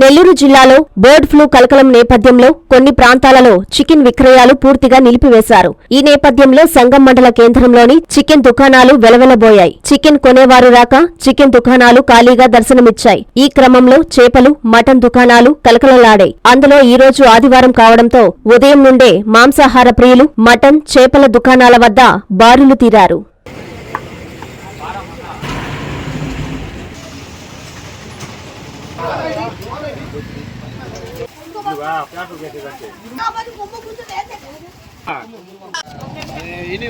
నెల్లూరు జిల్లాలో bird flu కలకలం నేపథ్యంలో కొన్ని ప్రాంతాలలో చికెన్ విక్రయాలు పూర్తిగా నిలిపివేశారు. ఈ నేపథ్యంలో సంగం మండల కేంద్రంలోని చికెన్ దుకాణాలు వెలవెలబోయాయి. చికెన్ కొనేవారు రాక చికెన్ దుకాణాలు ఖాళీగా దర్శనమిచ్చాయి. ఈ క్రమంలో చేపలు మటన్ దుకాణాలు కలకలలాడాయి. అందులో ఈ రోజు ఆదివారం కావడంతో ఉదయం నుండే మాంసాహార ప్రియులు మటన్ చేపల దుకాణాల వద్ద బారులు తీరారు. ఇని